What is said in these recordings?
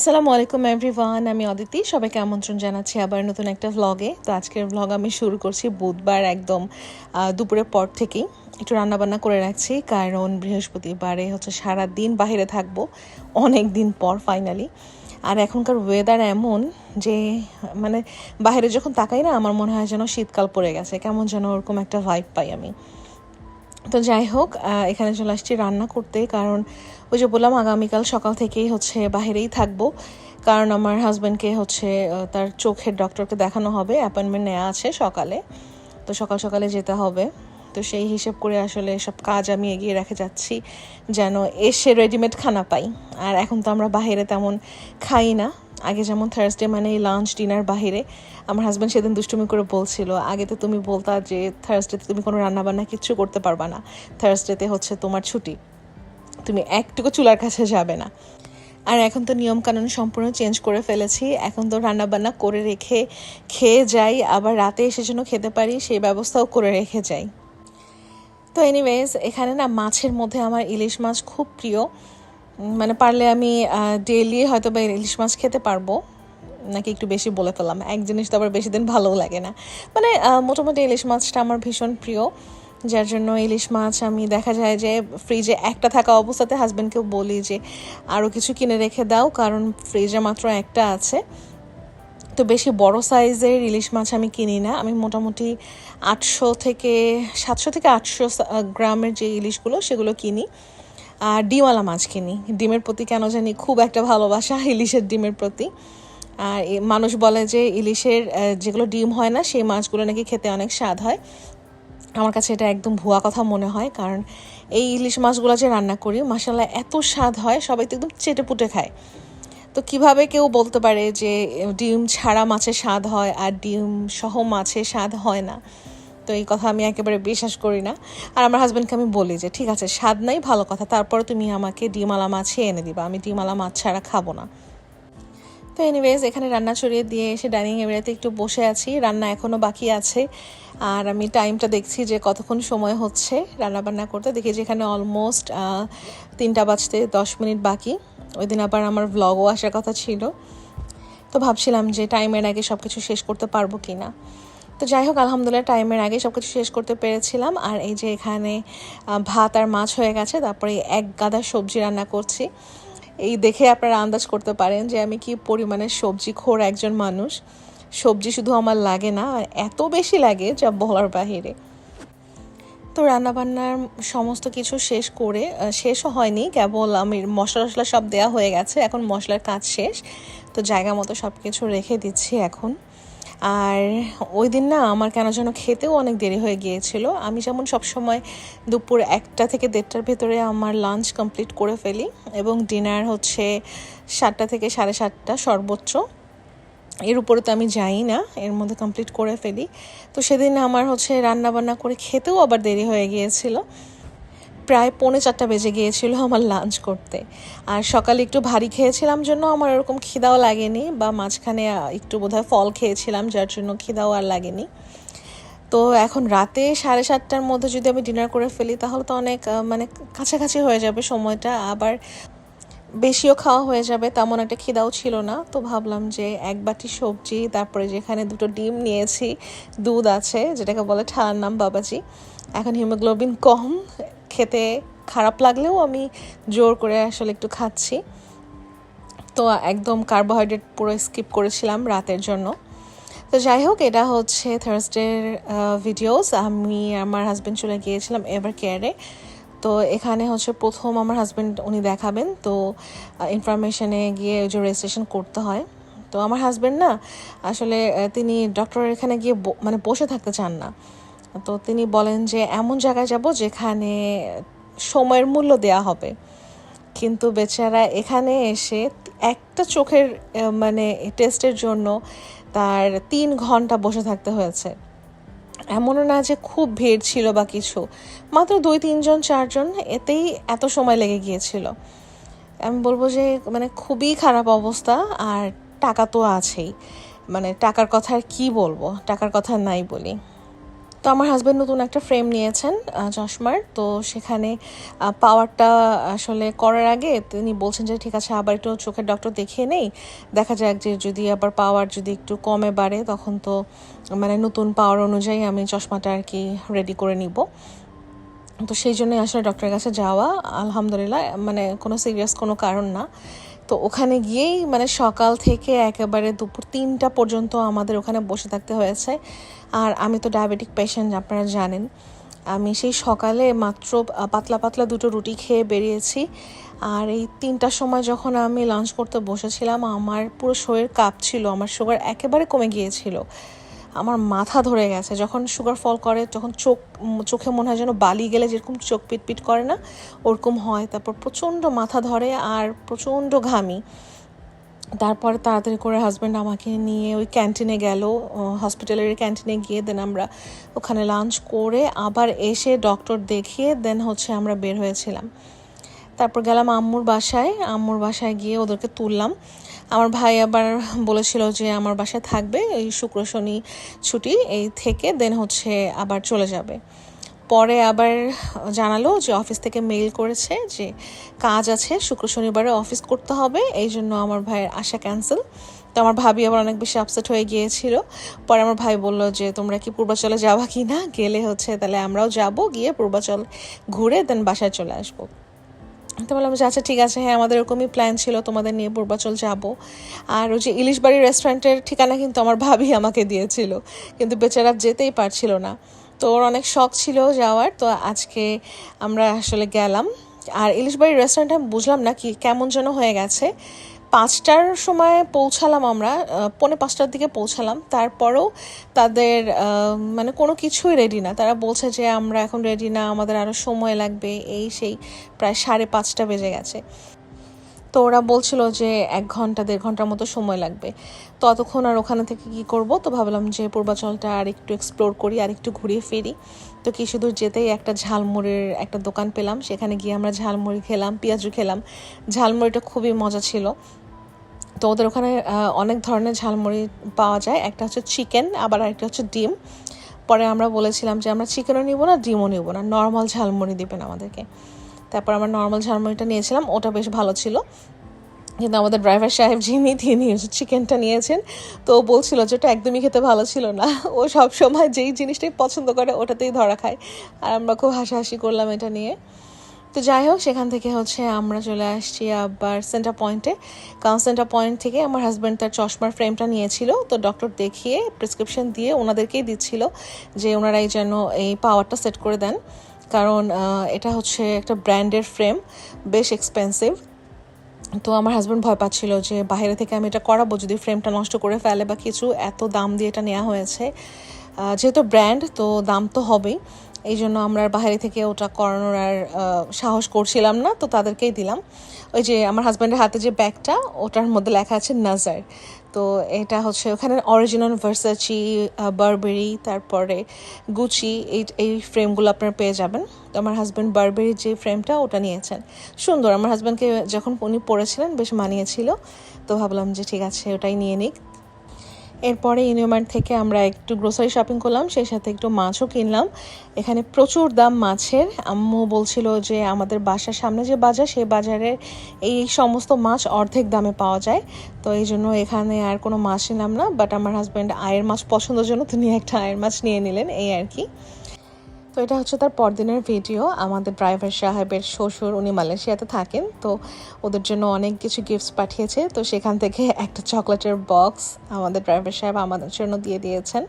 আসসালামু আলাইকুম এভরিওয়ান আমি অদিতি। সবাইকে আমন্ত্রণ জানাচ্ছি আবার নতুন একটা ভ্লগে তো আজকের ভ্লগ আমি শুরু করছি বুধবার একদম দুপুরের পর থেকেই। একটু রান্নাবান্না করে রাখছি, কারণ বৃহস্পতিবারে হচ্ছে সারা দিন বাইরে থাকব। অনেক দিন পর ফাইনালি আর এখনকার ওয়েদার এমন যে মানে বাইরে যখন তাকাই না, আমার মনে হয় যেন শীতকাল পড়ে গেছে। কেমন যেন ওরকম একটা ভাইব পাই আমি। তো যাই হোক এখানে চলে আসছি রান্না করতে, কারণ ওই যে বললাম, আগামীকাল সকাল থেকেই হচ্ছে বাইরেই থাকব। কারণ আমার হাজব্যান্ডকে হচ্ছে তার চোখের ডক্টরকে দেখানো হবে অ্যাপয়েন্টমেন্ট নেওয়া আছে সকালে। তো সকাল সকালে যেতে হবে। তো সেই হিসেব করে আসলে সব কাজ আমি এগিয়ে রেখে যাচ্ছি, যেন এসে রেডিমেড খানা পাই। আর এখন তো আমরা বাইরে তেমন খাই না। আগে যেমন থার্সডে মানে লাঞ্চ ডিনার বাহিরে। আমার হাজব্যান্ড সেদিন দুষ্টুমি করে বলছিল, আগে তো তুমি বলতা যে থার্সডেতে তুমি কোনো রান্নাবান্না কিচ্ছু করতে পারবা না। থার্সডেতে হচ্ছে তোমার ছুটি। তুমি একটুকু চুলার কাছে যাবে না। আর এখন তো নিয়মকানুন সম্পূর্ণ চেঞ্জ করে ফেলেছি। এখন তো রান্নাবান্না করে রেখে খেয়ে যাই, আবার রাতে এসে যেন খেতে পারি, সেই ব্যবস্থাও করে রেখে যাই। তো এনিওয়েজ এখানে না মাছের মধ্যে আমার ইলিশ মাছ খুব প্রিয়। মানে পারলে আমি ডেইলি হয়তো বা ইলিশ মাছ খেতে পারব। নাকি একটু বেশি বলে ফেললাম। এক জিনিস তো আবার বেশি দিন ভালোও লাগে না। মানে মোটামুটি ইলিশ মাছটা আমার ভীষণ প্রিয়। যার জন্য ইলিশ মাছ আমি, দেখা যায় যে ফ্রিজে একটা থাকা অবস্থাতে হাজব্যান্ডকেও বলি যে আরও কিছু কিনে রেখে দাও, কারণ ফ্রিজে মাত্র একটা আছে। তো বেশি বড় সাইজের ইলিশ মাছ আমি কিনি না। আমি মোটামুটি আটশো থেকে, সাতশো থেকে আটশো গ্রামের যে ইলিশগুলো, সেগুলো কিনি। আর ডিমওয়ালা মাছ কিনি। ডিমের প্রতি কেন জানি খুব একটা ভালোবাসা ইলিশের ডিমের প্রতি। আর মানুষ বলে যে ইলিশের যেগুলো ডিম হয় না, সেই মাছগুলো নাকি খেতে অনেক স্বাদ হয়। আমার কাছে এটা একদম ভুয়া কথা মনে হয়, কারণ এই ইলিশ মাছগুলো যে রান্না করি মাসাল্লাহ এত স্বাদ হয়, সবাই তো একদম চেটে পুটে খায়। তো কীভাবে কেউ বলতে পারে যে, ডিম ছাড়া মাছের স্বাদ হয় আর ডিম সহ মাছের স্বাদ হয় না? তো এই কথা আমি একেবারে বিশ্বাস করি না। আর আমার হাজব্যান্ডকে আমি বলি যে, ঠিক আছে, স্বাদ নাই, ভালো কথা। তারপরে তুমি আমাকে ডিমালা মাছই এনে দিবা। আমি ডিমালা মাছ ছাড়া খাব না। তো এনিওয়েজ এখানে রান্না চড়িয়ে দিয়ে এসে ডাইনিং এরিয়াতে একটু বসে আছি। রান্না এখনও বাকি আছে। আর আমি টাইমটা দেখছি যে কতক্ষণ সময় হচ্ছে রান্না বান্না করতে। দেখি যে এখানে অলমোস্ট তিনটা বাজতে দশ মিনিট বাকি। ওই দিন আবার আমার ভ্লগও আসার কথা ছিল। তো ভাবছিলাম যে টাইমের আগে সব কিছু শেষ করতে পারব কি না তো যাই হোক, আলহামদুলিল্লাহ টাইমের আগে সব কিছু শেষ করতে পেরেছিলাম। আর এই যে এখানে ভাত আর মাছ হয়ে গেছে। তারপরে এক গাদা সবজি রান্না করছি। এই দেখে আপনারা আন্দাজ করতে পারেন যে আমি কি পরিমাণে সবজি খোর একজন মানুষ। সবজি শুধু আমার লাগে না এত বেশি লাগে যা বলার বাহিরে। তো রান্নাবান্নার সমস্ত কিছু শেষ করে শেষও হয়নি, কেবল আমি মশলা টশলা সব দেওয়া হয়ে গেছে, এখন মশলার কাজ শেষ। তো জায়গা মতো সব কিছু রেখে দিচ্ছি এখন। আর ওই দিন না আমার কেন যেন খেতেও অনেক দেরি হয়ে গিয়েছিল। আমি যেমন সবসময় দুপুর একটা থেকে দেড়টার ভেতরে আমার লাঞ্চ কমপ্লিট করে ফেলি এবং ডিনার হচ্ছে সাতটা থেকে সাড়ে সাতটা সর্বোচ্চ। এর উপরে তো আমি যাই না, এর মধ্যে কমপ্লিট করে ফেলি। তো সেদিন আমার হচ্ছে রান্না বান্না করে খেতেও আবার দেরি হয়ে গিয়েছিল। প্রায় পৌনে চারটা বেজে গিয়েছিল আমার লাঞ্চ করতে। আর সকালে একটু ভারী খেয়েছিলাম জন্য আমার ওরকম খিদাও লাগেনি বা মাঝখানে একটু বোধহয় ফল খেয়েছিলাম, যার জন্য খিদাও আর লাগেনি। তো এখন রাতে সাড়ে সাতটার মধ্যে যদি আমি ডিনার করে ফেলি, তাহলে তো অনেক মানে কাছাকাছি হয়ে যাবে সময়টা। আবার বেশিও খাওয়া হয়ে যাবে, তেমন একটা খিদাও ছিল না। তো ভাবলাম যে এক বাটি সবজি, তারপরে যেখানে দুটো ডিম নিয়েছি, দুধ আছে, যেটাকে বলে ঠার নাম বাবাজি। এখন হিমোগ্লোবিন কম খেতে খারাপ লাগলেও আমি জোর করে আসলে একটু খাচ্ছি। তো একদম কার্বোহাইড্রেট পুরো স্কিপ করেছিলাম রাতের জন্য। তো যাই হোক, এটা হচ্ছে থার্সডের ভিডিওস আমি আমার হাজব্যান্ড চলে গিয়েছিলাম এভার কেয়ারে তো এখানে হচ্ছে প্রথম আমার হাজব্যান্ড উনি দেখাবেন। তো ইনফরমেশনে গিয়ে ওই যে রেজিস্ট্রেশন করতে হয়। তো আমার হাজব্যান্ড না, আসলে তিনি ডক্টরের এখানে গিয়ে মানে বসে থাকতে চান না। তো তিনি বলেন যে, এমন জায়গায় যাব যেখানে সময়ের মূল্য দেয়া হবে। কিন্তু বেচারা এখানে এসে একটা চোখের মানে টেস্টের জন্য তার তিন ঘণ্টা বসে থাকতে হয়েছে। এমনও না যে খুব ভিড় ছিল বা কিছু, মাত্র দুই, তিনজন, চারজন এতেই এত সময় লেগে গিয়েছিল। আমি বলব যে মানে খুবই খারাপ অবস্থা আর টাকা তো আছেই। মানে টাকার কথা আর কি বলব? টাকার কথা নাই বলি। তো আমার হাজব্যান্ড নতুন একটা ফ্রেম নিয়েছেন চশমার। তো সেখানে পাওয়ারটা আসলে করার আগে তিনি বলছেন যে, ঠিক আছে, আবার একটু চোখের ডক্টর দেখিয়ে নেই। দেখা যাক যে যদি আবার পাওয়ার যদি একটু কমে বাড়ে, তখন তো মানে নতুন পাওয়ার অনুযায়ী আমি চশমাটা আর কি রেডি করে নিব। তো সেই জন্যই আসলে ডক্টরের কাছে যাওয়া, আলহামদুলিল্লাহ মানে কোনো সিরিয়াস কোনো কারণ না। তো ওখানে গিয়েই মানে সকাল থেকে একেবারে দুপুর তিনটা পর্যন্ত আমাদের ওখানে বসে থাকতে হয়েছে। আর আমি তো ডায়াবেটিক পেশেন্ট, আপনারা জানেন। আমি সেই সকালে মাত্র পাতলা পাতলা দুটো রুটি খেয়ে বেরিয়েছি। আর এই তিনটার সময় যখন আমি লাঞ্চ করতে বসেছিলাম, আমার পুরো শরীর কাঁপছিল, আমার সুগার একেবারে কমে গিয়েছিল। আমার মাথা ধরে গেছে। যখন সুগার ফল করে যখন চোখ চোখে মনে হয় যেন বালি গেলে যেরকম চোখ পিটপিট করে না, ওরকম হয়। তারপর প্রচণ্ড মাথা ধরে আর প্রচণ্ড ঘামি। তারপরে তাড়াতাড়ি করে হাজব্যান্ড আমাকে নিয়ে ওই ক্যান্টিনে গেল হসপিটালের ক্যান্টিনে গিয়ে দেন আমরা ওখানে লাঞ্চ করে আবার এসে ডক্টর দেখিয়ে দেন হচ্ছে আমরা বের হয়েছিলাম। তারপর গেলাম আম্মুর বাসায় আম্মুর বাসায় গিয়ে ওদেরকে তুললাম। আমার ভাই আবার বলেছিল যে আমার বাসায় থাকবে, এই শুক্র শনি ছুটি, এই থেকে দেন হচ্ছে আবার চলে যাবে। পরে আবার জানালো যে অফিস থেকে মেইল করেছে যে কাজ আছে, শুক্র শনিবারে অফিস করতে হবে, এই জন্য আমার ভাইয়ের আশা ক্যান্সেল তো আমার ভাবি আবার অনেক বেশি আপসেট হয়ে গিয়েছিল। পরে আমার ভাই বলল যে, তোমরা কি পূর্বাচলে যাবা কি না গেলে হচ্ছে তাহলে আমরাও যাব, গিয়ে পূর্বাচল ঘুরে দেন বাসায় চলে আসব। তো বললাম যে আচ্ছা ঠিক আছে হ্যাঁ আমাদের এরকমই প্ল্যান ছিল, তোমাদের নিয়ে পূর্বাচল যাব। আর ওই যে ইলিশ বাড়ি রেস্টুরেন্টের ঠিকানা কিন্তু আমার ভাবি আমাকে দিয়েছিল, কিন্তু বেচারা যেতেই পারছিল না। তো ওর অনেক শখ ছিল যাওয়ার, তো আজকে আমরা আসলে গেলাম। আর ইলিশ বাড়ি রেস্টুরেন্টে আমি বুঝলাম না কি, কেমন যেন হয়ে গেছে। পাঁচটার সময় পৌঁছালাম আমরা পৌনে পাঁচটার দিকে পৌঁছালাম। তারপরেও তাদের মানে কোনো কিছুই রেডি না। তারা বলছে যে, আমরা এখন রেডি না, আমাদের আরও সময় লাগবে। এই সেই প্রায় সাড়ে পাঁচটা বেজে গেছে। তো ওরা বলছিল যে, এক ঘণ্টা, দেড় ঘণ্টার মতো সময় লাগবে। তো অতক্ষণ আর ওখানে থেকে কি করব? তো ভাবলাম যে, পূর্বাচলটা আর একটু এক্সপ্লোর করি, আর একটু ঘুরিয়ে ফিরি। তো কিছু দূর যেতেই একটা ঝালমুড়ির একটা দোকান পেলাম। সেখানে গিয়ে আমরা ঝালমুড়ি খেলাম পেঁয়াজু খেলাম। ঝালমুড়িটা খুবই মজা ছিল। তো ওদের ওখানে অনেক ধরনের ঝালমুড়ি পাওয়া যায়। একটা হচ্ছে চিকেন, আবার আরেকটা হচ্ছে ডিম। পরে আমরা বলেছিলাম যে আমরা চিকেনও নিব না, ডিমও নিব না। নর্মাল ঝালমুড়ি দিবেন আমাদেরকে। তারপর আমরা নর্মাল ঝালমুড়িটা নিয়েছিলাম, ওটা বেশ ভালো ছিল। কিন্তু আমাদের ড্রাইভার সাহেব যিনি, তিনি চিকেনটা নিয়েছেন। তো বলছিল যে ওটা একদমই খেতে ভালো ছিল না। ও সব সময় যেই জিনিসটাই পছন্দ করে, ওটাতেই ধরা খায়। আর আমরা খুব হাসাহাসি করলাম এটা নিয়ে। তো যাই হোক, সেখান থেকে হচ্ছে আমরা চলে আসছি আবার সেন্টার পয়েন্টে কারণ সেন্টার পয়েন্ট থেকে আমার হাজব্যান্ড তার চশমার ফ্রেমটা নিয়েছিল, তো ডক্টর দেখিয়ে প্রেসক্রিপশন দিয়ে ওনাদেরকেই দিচ্ছিল যে ওনারাই যেন এই পাওয়ারটা সেট করে দেন। কারণ এটা হচ্ছে একটা ব্র্যান্ডের ফ্রেম বেশ এক্সপেন্সিভ তো আমার হাজব্যান্ড ভয় পাচ্ছিল যে বাইরে থেকে আমি এটা করাবো যদি ফ্রেমটা নষ্ট করে ফেলে বা কিছু এত দাম দিয়ে এটা নেওয়া হয়েছে। যেহেতু ব্র্যান্ড তো দাম তো হবেই। এই জন্য আমরা বাইরে থেকে ওটা করানোর আর সাহস করছিলাম না, তো তাদেরকেই দিলাম। ওই যে আমার হাজব্যান্ডের হাতে যে ব্যাগটা, ওটার মধ্যে লেখা আছে নাজার তো এটা হচ্ছে ওখানে অরিজিনাল ভার্সাচি বারবেরি তারপরে গুচি এই এই ফ্রেমগুলো আপনারা পেয়ে যাবেন। তো আমার হাজব্যান্ড বারবেরির যে ফ্রেমটা ওটা নিয়েছেন। সুন্দর, আমার হাজব্যান্ডকে যখন উনি পড়েছিলেন, বেশ মানিয়েছিল। তো ভাবলাম যে ঠিক আছে, ওটাই নিয়ে নিক। এরপরে ইউনিয়মার্ট থেকে আমরা একটু গ্রোসারি শপিং করলাম, সেই সাথে একটু মাছও কিনলাম। এখানে প্রচুর দাম মাছের। আম্মু বলছিল যে আমাদের বাসার সামনে যে বাজার, সেই বাজারে এই সমস্ত মাছ অর্ধেক দামে পাওয়া যায়। তো এই জন্য এখানে আর কোনো মাছ নিলাম না বাট আমার হাজব্যান্ড আয়ের মাছ পছন্দের জন্য তিনি একটা আয়ের মাছ নিয়ে নিলেন, এই আর কি। তো এটা হচ্ছে তার পরদিনের ভিডিও। আমাদের ড্রাইভার সাহেবের শ্বশুর, উনি মালয়েশিয়াতে থাকেন, তো ওদের জন্য অনেক কিছু গিফটস পাঠিয়েছে। তো সেখান থেকে একটা চকলেটের বক্স আমাদের ড্রাইভার সাহেব আমাদের জন্য দিয়ে দিয়েছেন।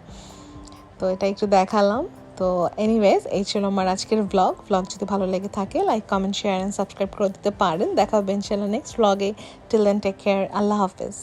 তো এটা একটু দেখালাম। তো এনিওয়েজ এই ছিল আমার আজকের ব্লগ ব্লগ যদি ভালো লেগে থাকে like comment share and subscribe করে দিতে পারেন। দেখা হবে ইনশাল্লাহ নেক্সট ব্লগে টিল দেন টেক কেয়ার আল্লাহ হাফেজ।